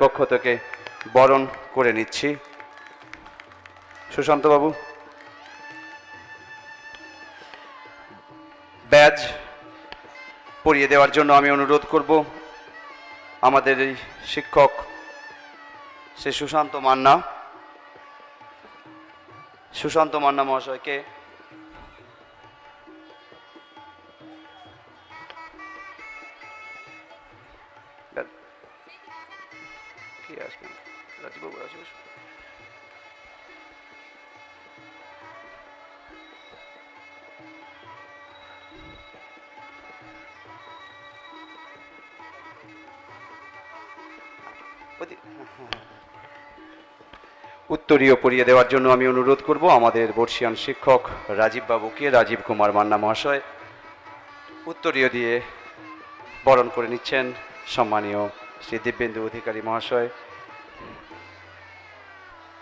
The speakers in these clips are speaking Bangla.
পক্ষ থেকে বরণ করে নিচ্ছি। সুশান্ত বাবু, ব্যাজ পরিয়ে দেওয়ার জন্য আমি অনুরোধ করব আমাদের এই শিক্ষক সে সুশান্ত মান্না। সুশান্ত মান্না মহাশয়কে কি আসবেন রাজীববাবু ওদি- উত্তরীয় পড়িয়ে দেওয়ার জন্য আমি অনুরোধ করব আমাদের বর্ষিয়ান শিক্ষক রাজীব বাবুকে, রাজীব কুমার মান্না মহাশয়, উত্তরীয় দিয়ে বরণ করে নিচ্ছেন সম্মানীয় শ্রী দিব্যেন্দু অধিকারী মহাশয়।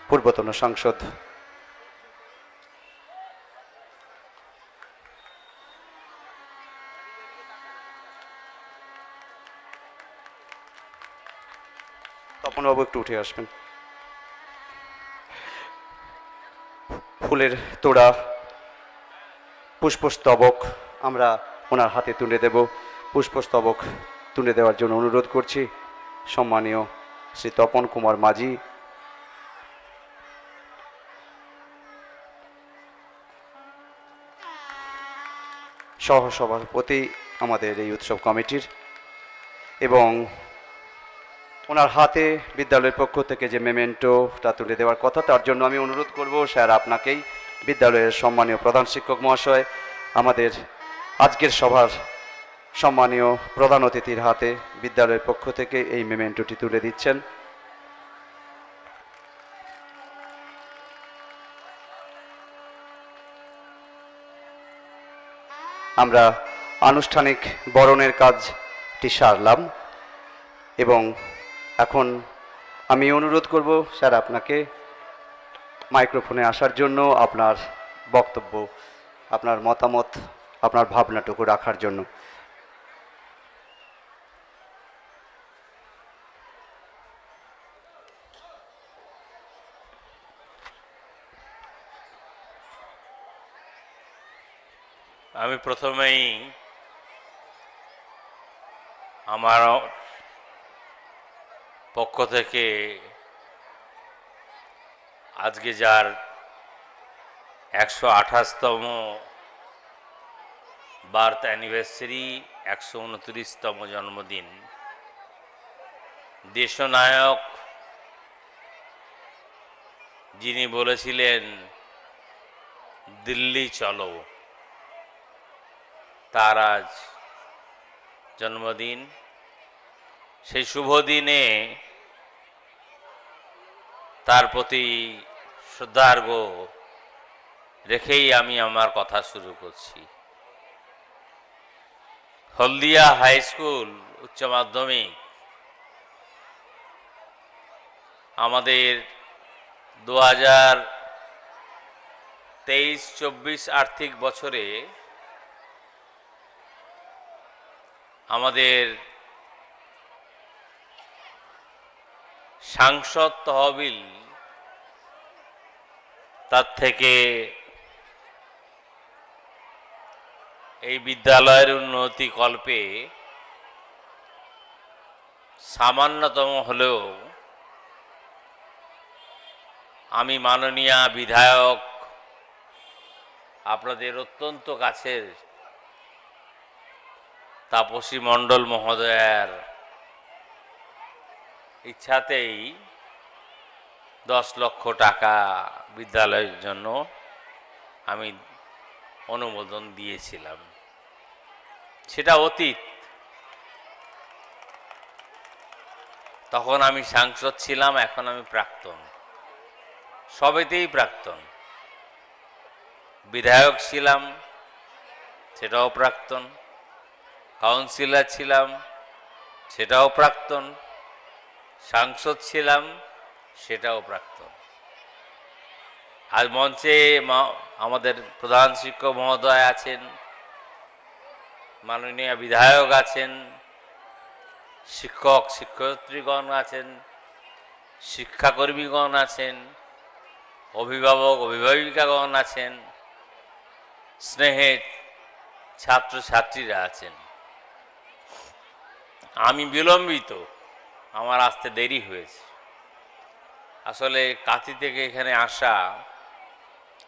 পূর্বতন সাংসদ। তপনবাবু একটু উঠে আসবেন। ফুলের তোড়া, পুষ্পস্তবক আমরা ওনার হাতে তুলে দেব। পুষ্পস্তবক তুলে দেওয়ার জন্য অনুরোধ করছি। সম্মানীয় শ্রী তপন কুমার মাঝি সহসভাপতি আমাদের এই উৎসব কমিটির এবং ওনার হাতে বিদ্যালয়ের পক্ষ থেকে যে মেমেন্টোটা তুলে দেওয়ার কথা, তার জন্য আমি অনুরোধ করব স্যার আপনাকেই, বিদ্যালয়ের সম্মানীয় প্রধান শিক্ষক মহাশয়, আমাদের আজকের সভার সম্মানীয় প্রধান অতিথির হাতে বিদ্যালয়ের পক্ষ থেকে এই মেমেন্টোটি তুলে দিচ্ছেন। আমরা আনুষ্ঠানিক বরণের কাজটি সারলাম এবং এখন আমি অনুরোধ করব, স্যার, আপনাকে মাইক্রোফোনে আসার জন্য আপনার বক্তব্য, আপনার মতামত, আপনার ভাবনাটুকু রাখার জন্য। আমি প্রথমেই আমার পক্ষ থেকে আজকে যার একশো আঠাশতম বার্থ অ্যানিভার্সারি, একশো উনত্রিশতম জন্মদিন। দেশনায়ক যিনি বলেছিলেন, দিল্লি চলো। তার আজ জন্মদিন। সেই শুভ দিনে তার প্রতি শ্রদ্ধার্ঘ রেখেই আমি আমার কথা শুরু করছি। হলদিয়া হাই স্কুল উচ্চ মাধ্যমিক। আমাদের দু হাজার তেইশ চব্বিশ আর্থিক বছরে আমাদের সাংসদ তহবিল তার থেকে এই বিদ্যালয়ের উন্নতি কল্পে সামান্যতম হলেও আমি মাননীয় বিধায়ক আপনাদের অত্যন্ত কাছের তাপসী মণ্ডল মহোদয়ার ইচ্ছাতেই দশ লক্ষ টাকা বিদ্যালয়ের জন্য আমি অনুমোদন দিয়েছিলাম। সেটা অতীত। তখন আমি সাংসদ ছিলাম, এখন আমি প্রাক্তন। সবেতেই প্রাক্তন। বিধায়ক ছিলাম, সেটাও প্রাক্তন। কাউন্সিলর ছিলাম, সেটাও প্রাক্তন, সাংসদ ছিলাম, সেটাও প্রাক্তন। আজ মঞ্চে আমাদের প্রধান শিক্ষক মহোদয় আছেন, মাননীয় বিধায়ক আছেন, শিক্ষক, শিক্ষয়িত্রীগণ আছেন, শিক্ষাকর্মীগণ আছেন, অভিভাবক, অভিভাবিকাগণ আছেন স্নেহের ছাত্রছাত্রীরা আছেন। আমি বিলম্বিত। আমার আসতে দেরি হয়েছে। আসলে কাতি থেকে এখানে আসা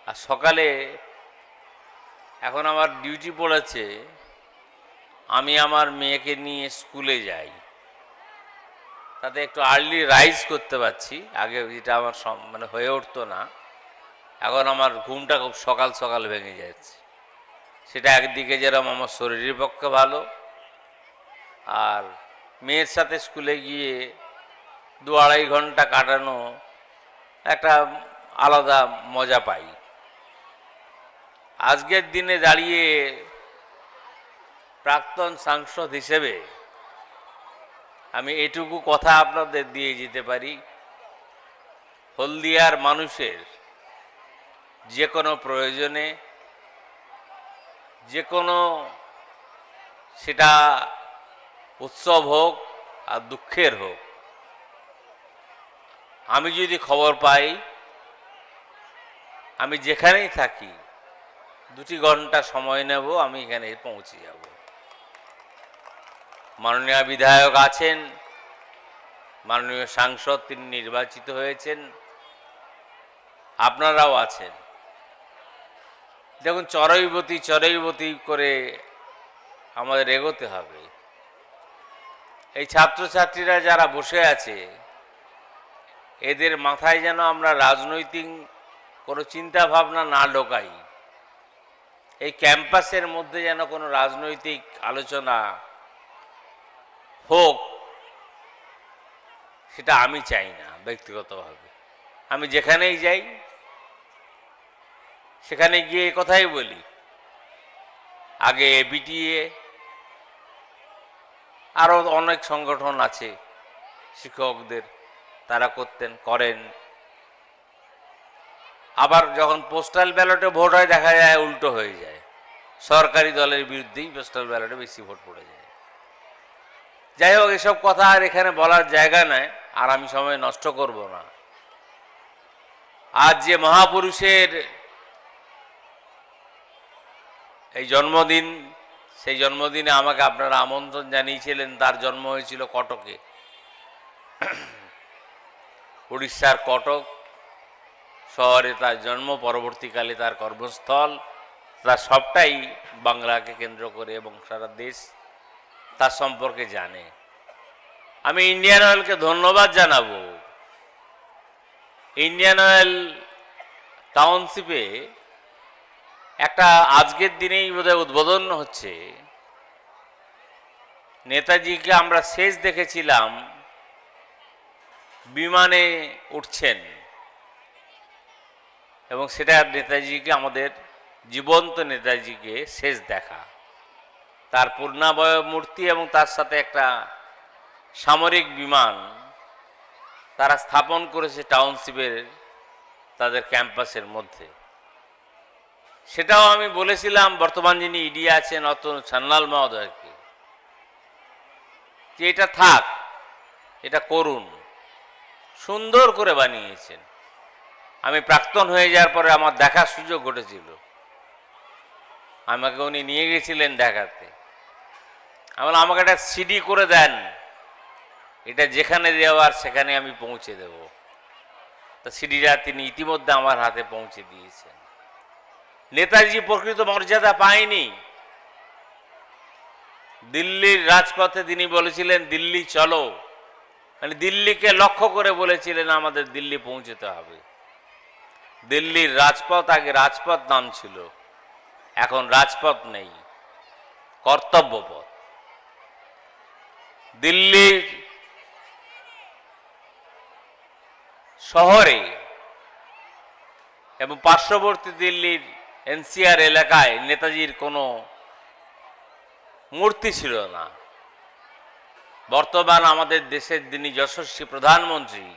আর সকালে এখন আমার ডিউটি পড়েছে। আমি আমার মেয়েকে নিয়ে স্কুলে যাই। তাতে একটু আর্লি রাইজ করতে পারছি। আগে যেটা আমার মানে হয়ে উঠতো না। এখন আমার ঘুমটা খুব সকাল সকাল ভেঙে যাচ্ছে। সেটা একদিকে যেরকম আমার শরীরের পক্ষে ভালো আর মেয়ের সাথে স্কুলে গিয়ে দু আড়াই ঘণ্টা কাটানো একটা আলাদা মজা পাই। আজকের দিনে দাঁড়িয়ে প্রাক্তন সাংসদ হিসেবে আমি এটুকু কথা আপনাদের দিয়ে যেতে পারি। হলদিয়ার মানুষের যে কোনো প্রয়োজনে, যে কোনো সেটা উৎসব হোক আর দুঃখের হোক। আমি যদি খবর পাই, আমি যেখানেই থাকি, দুটি ঘণ্টা সময় নেব, আমি এখানে পৌঁছে যাব। মাননীয় বিধায়ক আছেন, মাননীয় সাংসদ তিনি নির্বাচিত হয়েছেন, আপনারাও আছেন। দেখুন, চরৈবতী চরৈবতী করে আমাদের এগোতে হবে। এই ছাত্রছাত্রীরা যারা বসে আছে, এদের মাথায় যেন আমরা রাজনৈতিক কোনো চিন্তা ভাবনা না ঢোকাই। এই ক্যাম্পাসের মধ্যে যেন কোনো রাজনৈতিক আলোচনা হোক, সেটা আমি চাই না ব্যক্তিগতভাবে। আমি যেখানেই যাই, সেখানে গিয়ে কথাই বলি। আগে বিটিএ আরও অনেক সংগঠন আছে শিক্ষকদের, তারা করতেন, করেন। আবার যখন পোস্টাল ব্যালটে ভোট হয়, দেখা যায় উল্টো হয়ে যায়। সরকারি দলের বিরুদ্ধেই পোস্টাল ব্যালটে বেশি ভোট পড়ে যায়। যাই হোক, এসব কথা আর এখানে বলার জায়গা নাই, আর আমি সময় নষ্ট করব না। আজ যে মহাপুরুষের এই জন্মদিন সেই জন্মদিনে আমাকে আপনারা আমন্ত্রণ জানিয়েছিলেন, তার জন্ম হয়েছিল কটকে। উড়িষ্যার কটক শহরে তার জন্ম, পরবর্তীকালে তার কর্মস্থল। তার সবটাই বাংলাকে কেন্দ্র করে এবং সারা দেশ তার সম্পর্কে জানে। আমি ইন্ডিয়ান অয়েলকে ধন্যবাদ জানাব। ইন্ডিয়ান অয়েল টাউনশিপে একটা আজকের দিনেই বোধহয় উদ্বোধন হচ্ছে। নেতাজিকে আমরা শেষ দেখেছিলাম, বিমানে উঠছেন। এবং সেটা নেতাজিকে, আমাদের জীবন্ত নেতাজিকে শেষ দেখা। তার পূর্ণাবয় মূর্তি এবং তার সাথে একটা সামরিক বিমান তারা স্থাপন করেছে টাউনশিপের তাদের ক্যাম্পাসের মধ্যে। সেটাও আমি বলেছিলাম, বর্তমান যিনি ইডি আছেন অত সান্নাল মহোদয়কে। যে এটা থাক, এটা করুন। সুন্দর করে বানিয়েছেন। আমি প্রাক্তন হয়ে যাওয়ার পরে আমার দেখার সুযোগ ঘটেছিল। আমাকে উনি নিয়ে গেছিলেন দেখাতে। আমি আমাকে একটা সিডি করে দেন। এটা যেখানে দেওয়ার সেখানে আমি পৌঁছে দেব। তা সিডিটা তিনি ইতিমধ্যে আমার হাতে পৌঁছে দিয়েছেন। নেতাজি প্রকৃত মর্যাদা পায়নি। দিল্লির রাজপথে তিনি বলেছিলেন, দিল্লি চলো। মানে দিল্লিকে লক্ষ্য করে বলেছিলেন, আমাদের দিল্লি পৌঁছতে হবে। দিল্লির রাজপথ আগে রাজপথ নাম ছিল, এখন রাজপথ নেই, কর্তব্যপথ। দিল্লির শহরে এবং পার্শ্ববর্তী দিল্লির এনসিআর এলাকায় নেতাজির কোনো মূর্তি ছিল না। বর্তমান আমাদের দেশের যিনি যশস্বী প্রধানমন্ত্রী,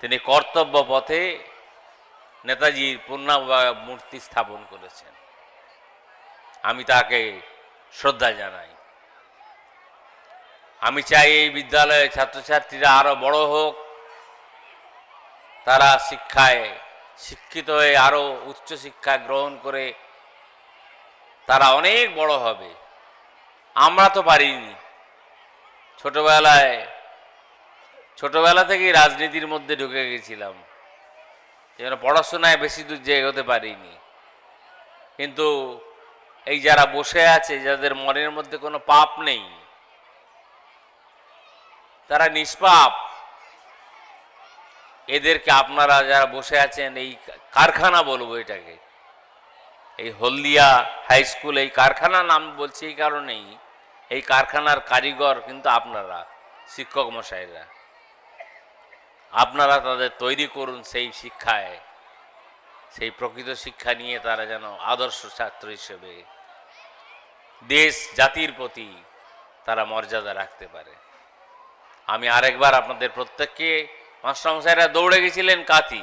তিনি কর্তব্য পথে নেতাজির পূর্ণাবয় মূর্তি স্থাপন করেছেন। আমি তাকে শ্রদ্ধা জানাই। আমি চাই এই বিদ্যালয়ে ছাত্রছাত্রীরা আরও বড় হোক, তারা শিক্ষায় শিক্ষিত হয়ে আরও উচ্চ শিক্ষা গ্রহণ করে তারা অনেক বড় হবে। আমরা তো পারিনি। ছোটবেলায়, ছোটবেলা থেকেই রাজনীতির মধ্যে ঢুকে গেছিলাম। যেন পড়াশোনায় বেশি দূর যে পারিনি। কিন্তু এই যারা বসে আছে, যাদের মনের মধ্যে কোনো পাপ নেই, তারা নিষ্পাপ। এদেরকে আপনারা যারা বসে আছেন, এই কারখানা বলব এটাকে। এই হলদিয়া হাই স্কুল, এই কারখানা নাম বলছি এই কারণেই। এই কারখানার কারিগর কিন্তু আপনারা, শিক্ষক মশাইরা। আপনারা তাদের তৈরি করুন সেই শিক্ষায়। সেই প্রকৃত শিক্ষা নিয়ে তারা যেন আদর্শ ছাত্র হিসেবে দেশ, জাতির প্রতি তারা মর্যাদা রাখতে পারে। আমি আরেকবার আপনাদের প্রত্যেককে মাস্টারমশাইরা দৌড়ে গেছিলেন কাতি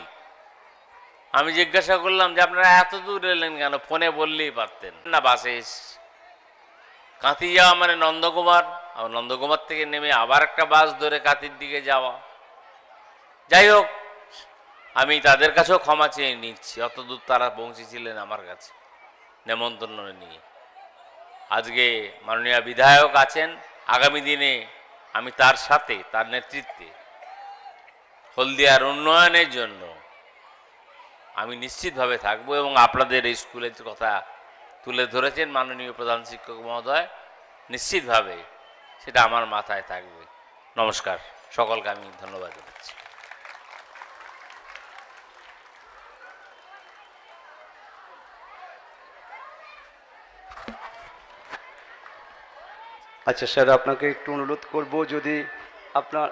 আমি জিজ্ঞাসা করলাম যে, আপনারা এত দূর এলেন কেন? ফোনে বললেই পারতেন। না, বাসে। কাঁথি যাওয়া মানে নন্দকুমার, আর নন্দকুমার থেকে নেমে আবার একটা বাস ধরে কাঁথির দিকে যাওয়া। যাই হোক, আমি তাদের কাছেও ক্ষমা চেয়ে নিচ্ছি অত দূর তারা পৌঁছেছিলেন আমার কাছে, নেমন্তন্ন নিয়ে। আজকে মাননীয় বিধায়ক আছেন, আগামী দিনে আমি তার সাথে, তার নেতৃত্বে হলদিয়ার উন্নয়নের জন্য আমি নিশ্চিতভাবে থাকব এবং আপনাদের এই স্কুলের কথা তুলে ধরেছেন মাননীয় প্রধান শিক্ষক মহোদয়, নিশ্চিতভাবে সেটা আমার মাথায় থাকবে। নমস্কার, সকলকে আমি ধন্যবাদ জানাচ্ছি। আচ্ছা স্যার, আপনাকে একটু অনুরোধ করব, যদি আপনার